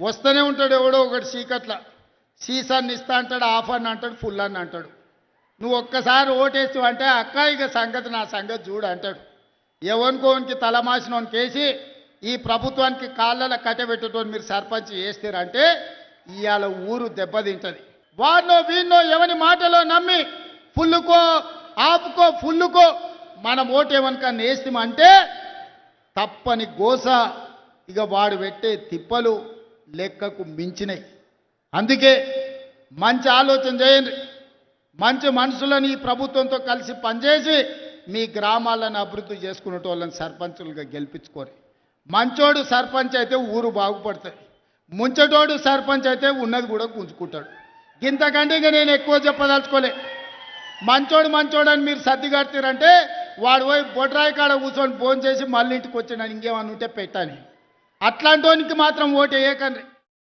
వస్తూనే ఉంటాడు ఎవడో ఒకటి చీకట్ల. సీసాన్ని ఇస్తా అంటాడు ఆఫ్ అని అంటాడు ఫుల్ అని అంటాడు. నువ్వు ఒక్కసారి ఓటేసి అంటే అక్క ఇక సంగతి నా సంగతి చూడు అంటాడు. ఎవరికోనికి తలమాసినోని వేసి ఈ ప్రభుత్వానికి కాళ్ళ కట్టబెట్టేటోని మీరు సర్పంచ్ చేస్తారంటే ఇవాళ ఊరు దెబ్బతింటది. వాడినో వీడినో ఎవని మాటలో నమ్మి ఫుల్లుకో ఆపుకో ఫుల్లుకో మనం ఓటేమనుక నేస్తామంటే తప్పని గోస ఇక వాడు పెట్టే తిప్పలు లెక్కకు మించినాయి అందుకే మంచి ఆలోచన చేయండి. మంచి మనుషులను ఈ ప్రభుత్వంతో కలిసి పనిచేసి మీ గ్రామాలను అభివృద్ధి చేసుకునే వాళ్ళని సర్పంచులుగా గెలిపించుకోరు మంచోడు సర్పంచ్ అయితే ఊరు బాగుపడుతుంది ముంచటోడు సర్పంచ్ అయితే ఉన్నది కూడా గుంజుకుంటాడు. ఇంతకంటే ఇక నేను ఎక్కువ చెప్పదలుచుకోలే. మంచోడు మంచోడు అని మీరు సర్ది కడతారంటే వాడు పోయి బొడ్రాయి కాడ కూర్చొని ఫోన్ చేసి మళ్ళీ ఇంటికి వచ్చినాను ఇంకేమన్నా ఉంటే పెట్టాలి. అట్లాంటి వానికి మాత్రం ఓటు వేయకండి.